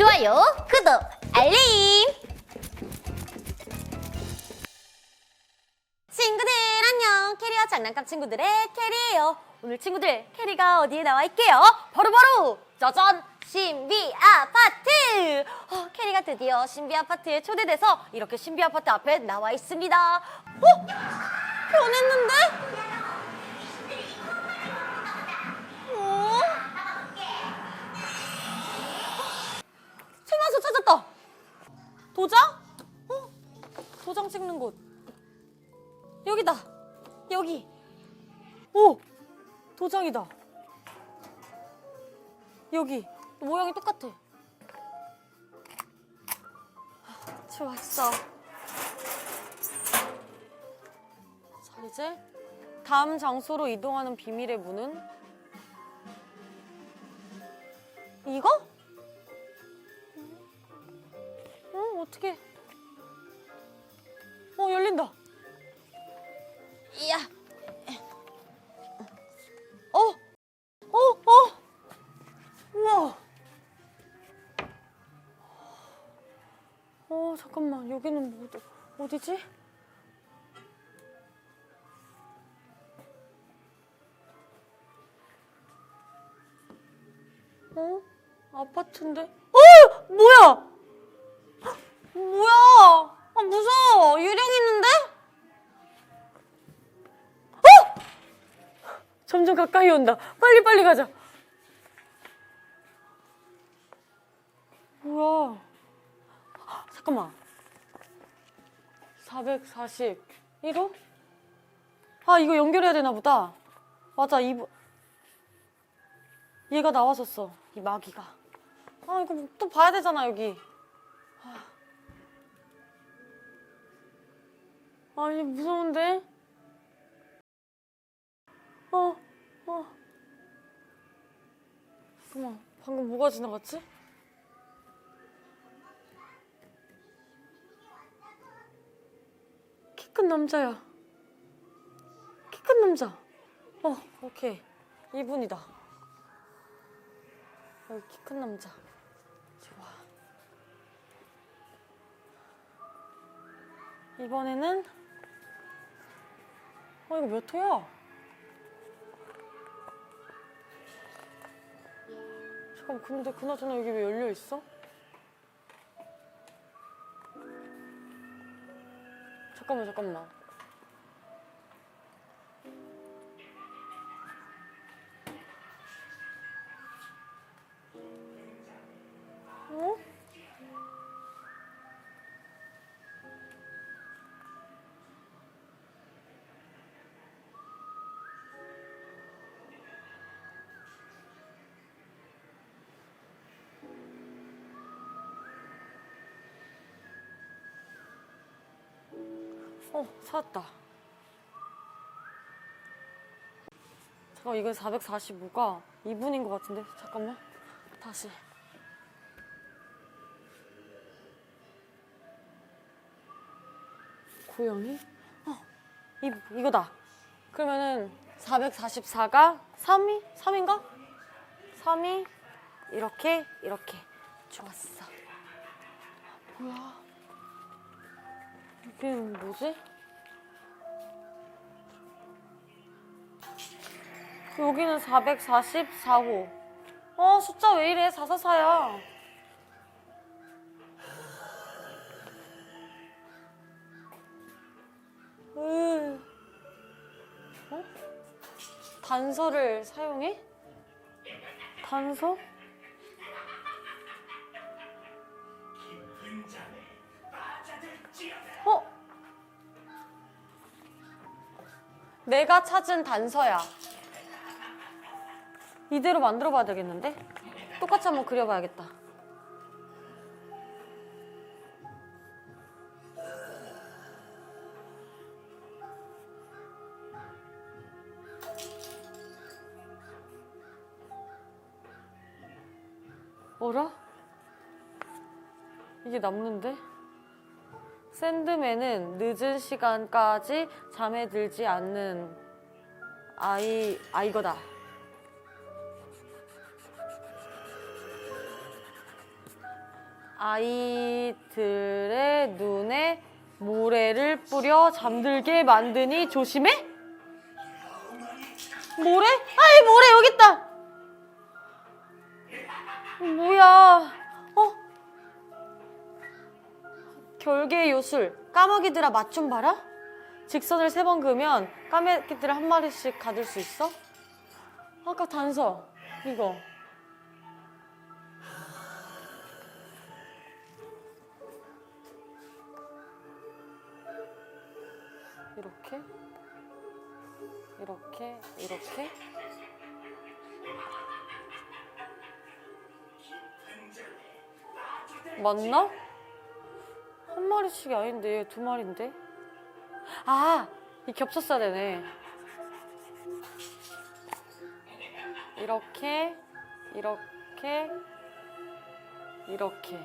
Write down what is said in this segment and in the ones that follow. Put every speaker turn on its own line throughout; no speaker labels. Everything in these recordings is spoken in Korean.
좋아요, 구독, 알림. 친구들 안녕. 캐리와 장난감 친구들의 캐리예요. 오늘 친구들 캐리가 어디에 나와 있게요? 바로 바로 짜잔 신비 아파트. 어, 캐리가 드디어 신비 아파트에 초대돼서 이렇게 신비 아파트 앞에 나와 있습니다. 어? 변했는데? 어? 세마서 찾았다. 도장? 어? 도장 찍는 곳. 여기다. 여기. 오! 도장이다. 여기. 모양이 똑같아. 아, 좋았어. 자, 이제 다음 장소로 이동하는 비밀의 문은 이거? 어, 어떻게? 어, 열린다. 이야. 어, 어, 어. 우와. 어, 잠깐만. 여기는 뭐, 어디지? 어? 아파트인데? 어! 뭐야! 점점 가까이 온다. 빨리 빨리 가자. 뭐야? 잠깐만. 441호? 아, 이거 연결해야 되나 보다. 맞아, 이분. 얘가 나왔었어. 이 마귀가. 아, 이거 또 봐야 되잖아, 여기. 아, 아니, 무서운데? 어, 어. 잠깐만, 방금 뭐가 지나갔지? 키 큰 남자야. 키 큰 남자. 어, 오케이. 이분이다. 여기 키 큰 남자. 좋아. 이번에는 어 이거 몇 호야? 잠깐 근데 그나저나 여기 왜 열려 있어? 잠깐만 잠깐만. 어, 찾았다. 잠깐 이거 445가 2분인 것 같은데 잠깐만 다시 고양이? 어, 이, 이거다. 그러면은 444가 3이? 3인가? 3이 이렇게 이렇게 좋았어. 뭐야? 이게 뭐지? 여기는 444호. 어, 숫자 왜 이래? 444야. 으. 어? 단서를 사용해? 단서? 내가 찾은 단서야. 이대로 만들어 봐야 되겠는데? 똑같이 한번 그려봐야겠다. 어라? 이게 남는데? 샌드맨은 늦은 시간까지 잠에 들지 않는 아이, 아이거다. 아이들의 눈에 모래를 뿌려 잠들게 만드니 조심해? 모래? 아이 모래 여기 있다. 뭐야? 결계의 요술 까마귀들아 맛 좀 봐라. 직선을 세 번 그으면 까마귀들 한 마리씩 가둘 수 있어? 아까 단서 이거. 이렇게 이렇게 이렇게 맞나? 한 마리씩이 아닌데 얘 두 마리인데? 아! 이 겹쳤어야 되네. 이렇게 이렇게 이렇게.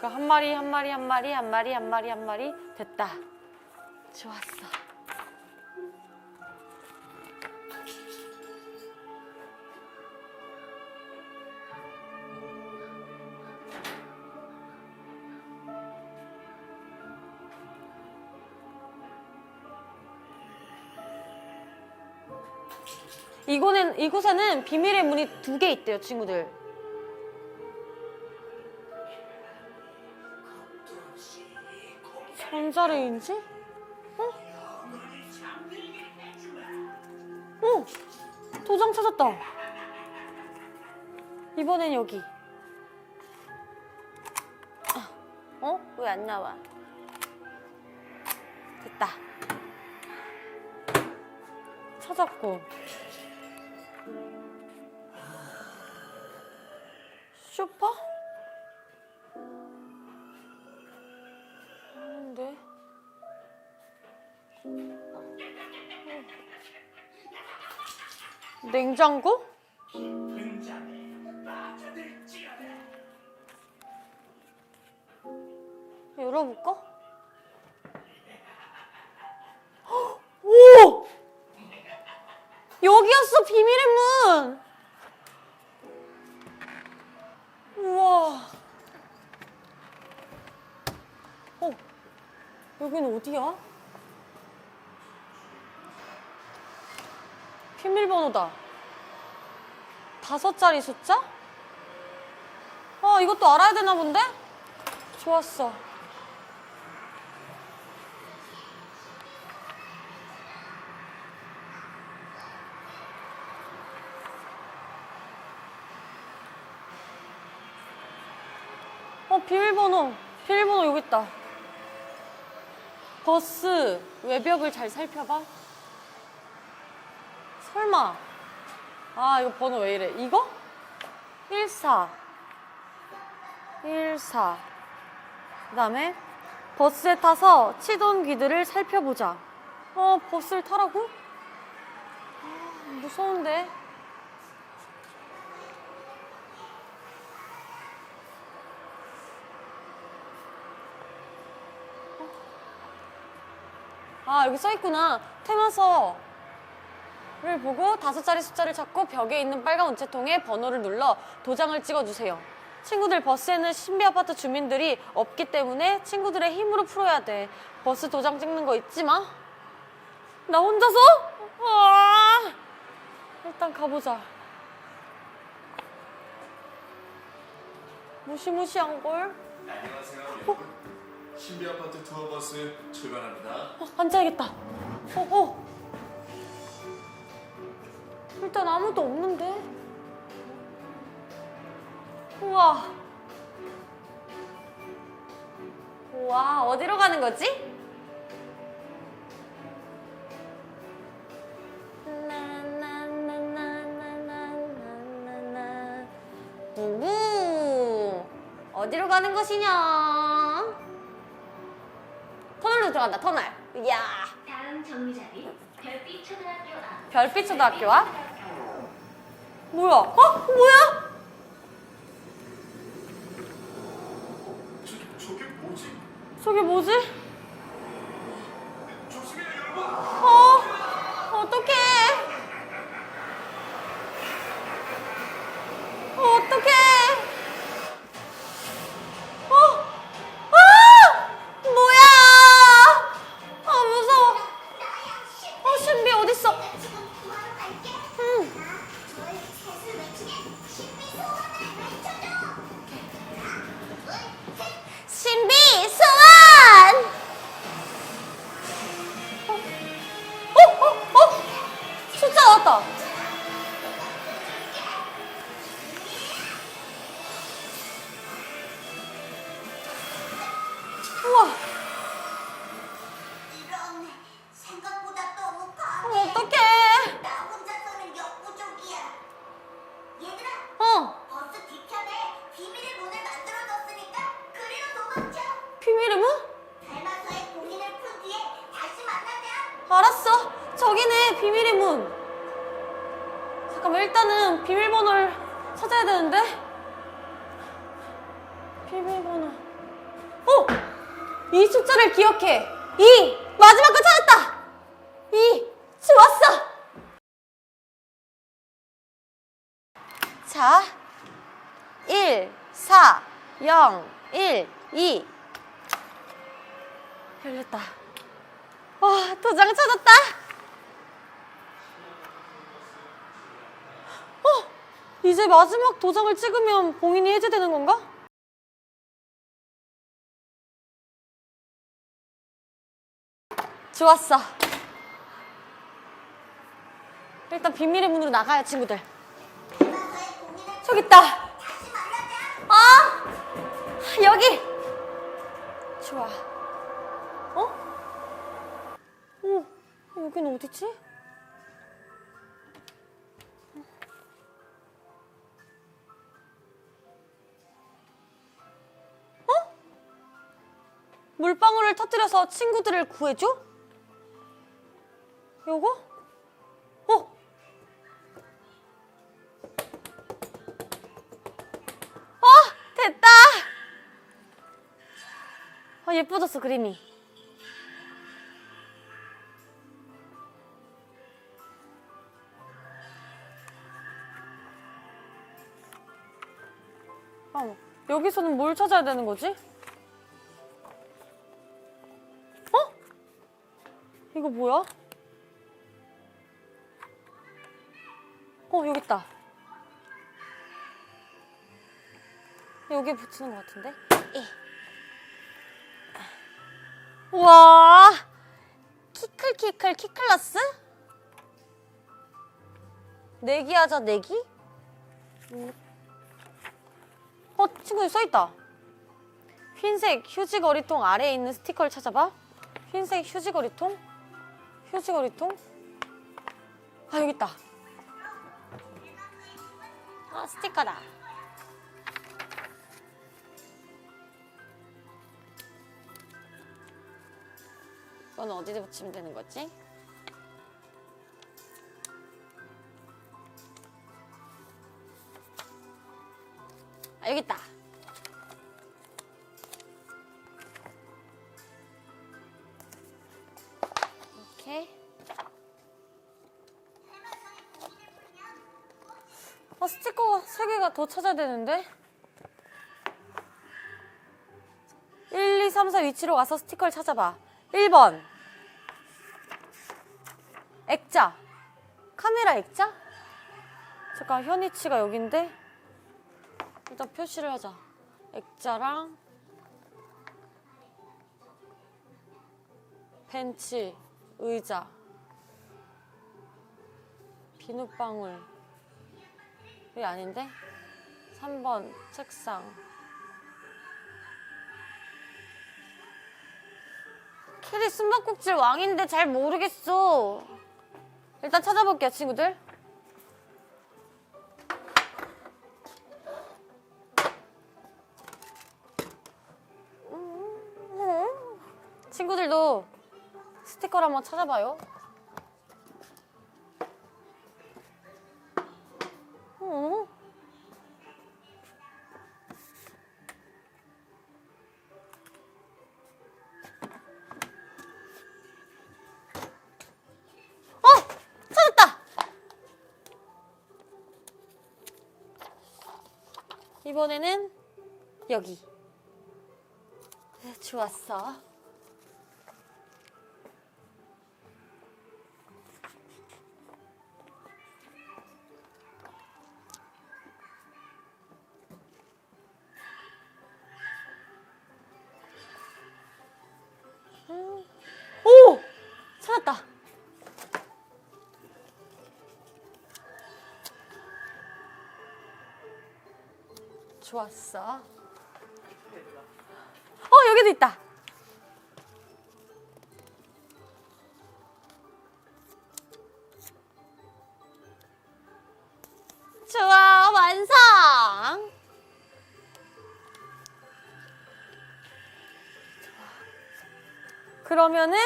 그한 마리 한 마리 한 마리 한 마리 한 마리 한 마리 됐다. 좋았어 이곳엔, 이곳에는 비밀의 문이 두 개 있대요, 친구들. 전자레인지? 어? 어! 도장 찾았다. 이번엔 여기. 아, 어? 왜 안 나와? 됐다. 찾았고. 슈퍼? 아닌데. 냉장고? 열어볼까? 어디야? 비밀번호다. 다섯 자리 숫자? 아, 이것도 알아야 되나 본데? 좋았어. 어, 비밀번호. 비밀번호 여기 있다. 버스 외벽을 잘 살펴봐. 설마. 아, 이거 번호 왜 이래? 이거? 14. 14. 그 다음에 버스에 타서 치돈 귀들을 살펴보자. 어, 버스를 타라고? 아, 무서운데. 아, 여기 써있구나. 테마서를 보고 다섯 자리 숫자를 찾고 벽에 있는 빨간 우체통에 번호를 눌러 도장을 찍어주세요. 친구들 버스에는 신비 아파트 주민들이 없기 때문에 친구들의 힘으로 풀어야 돼. 버스 도장 찍는 거 잊지 마. 나 혼자서? 아, 일단 가보자. 무시무시한 걸.
안녕하세요 여러분 신비 아파트 투어 버스 출발합니다
어, 앉아야겠다. 어, 어. 일단 아무도 없는데. 우와. 우와, 어디로 가는 거지? 어디로 가는 것이냐? 터널로 들어간다, 터널. 이야.
다음 정류장은 별빛 초등학교 앞.
별빛 초등학교 앞? 뭐야? 어? 뭐야?
저, 저게 뭐지?
저게 뭐지?
조심해요 여러분
어? 어떡해? 기억해. 2! 마지막 거 찾았다! 2! 좋았어! 자, 1, 4, 0, 1, 2. 열렸다. 와, 도장 찾았다! 어! 이제 마지막 도장을 찍으면 봉인이 해제되는 건가? 좋았어. 일단 비밀의 문으로 나가요, 친구들. 저기 있다. 아! 여기! 좋아. 어? 어, 여기는 어디지? 어? 물방울을 터뜨려서 친구들을 구해줘? 요거? 어? 어, 됐다. 아, 예뻐졌어, 그림이. 아, 여기서는 뭘 찾아야 되는 거지? 어? 이거 뭐야? 어, 여기 있다. 여기에 붙이는 것 같은데? 이. 우와! 키클키클 키클러스? 내기하자, 내기? 음. 어, 친구들 써있다. 흰색 휴지거리통 아래에 있는 스티커를 찾아봐. 흰색 휴지거리통? 휴지거리통? 아, 여기 있다. 아, 스티커다. 이건 어디다 붙이면 되는 거지? 아, 여기 있다. 개가 더 찾아야 되는데? 1, 2, 3, 4 위치로 가서 스티커를 찾아봐. 1번. 액자. 카메라 액자? 잠깐, 현이치가 여긴데? 일단 표시를 하자. 액자랑 벤치, 의자, 비눗방울. 이게 아닌데? 3번 책상. 캐리 숨바꼭질 왕인데 잘 모르겠어. 일단 찾아볼게요, 친구들. 음, 친구들도 스티커를 한번 찾아봐요. 이번에는 여기. 네, 좋았어. 좋았어. 어, 여기도 있다. 좋아, 완성! 그러면은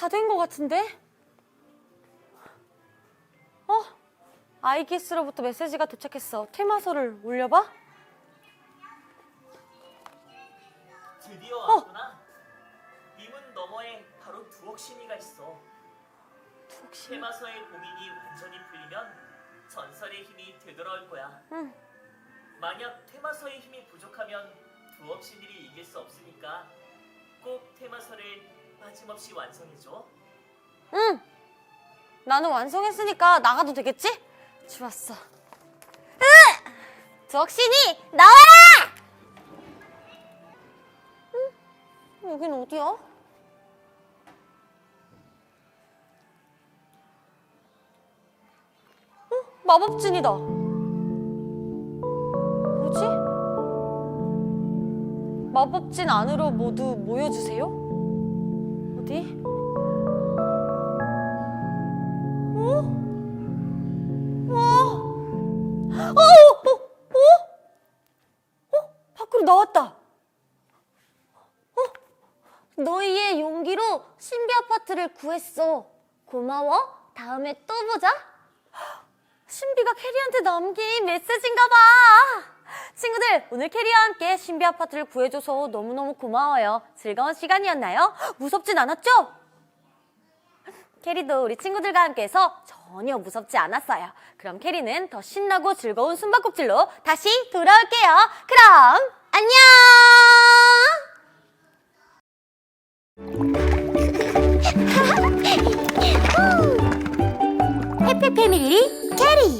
다 된 것 같은데? 어? 아이기스로부터 메시지가 도착했어. 테마서를 올려봐?
드디어
어.
왔구나. 이문 너머에 바로 두옥신이가 있어.
혹시?
테마서의 봉인이 완전히 풀리면 전설의 힘이 되돌아올 거야.
응.
만약 테마서의 힘이 부족하면 두옥신이를 이길 수 없으니까 꼭 테마서를 빠짐없이 완성해줘.
응. 나는 완성했으니까 나가도 되겠지? 좋았어. 으! 덕신이 나와라! 응? 여긴 어디야? 어? 마법진이다. 뭐지? 마법진 안으로 모두 모여주세요? 어디? 어? 와! 어, 어, 어? 어? 밖으로 나왔다. 어? 너희의 용기로 신비 아파트를 구했어. 고마워. 다음에 또 보자. 신비가 캐리한테 남긴 메시지인가 봐. 친구들, 오늘 캐리와 함께 신비 아파트를 구해줘서 너무너무 고마워요. 즐거운 시간이었나요? 무섭진 않았죠? 캐리도 우리 친구들과 함께해서 전혀 무섭지 않았어요. 그럼 캐리는 더 신나고 즐거운 숨바꼭질로 다시 돌아올게요. 그럼 안녕! 해피 패밀리 캐리!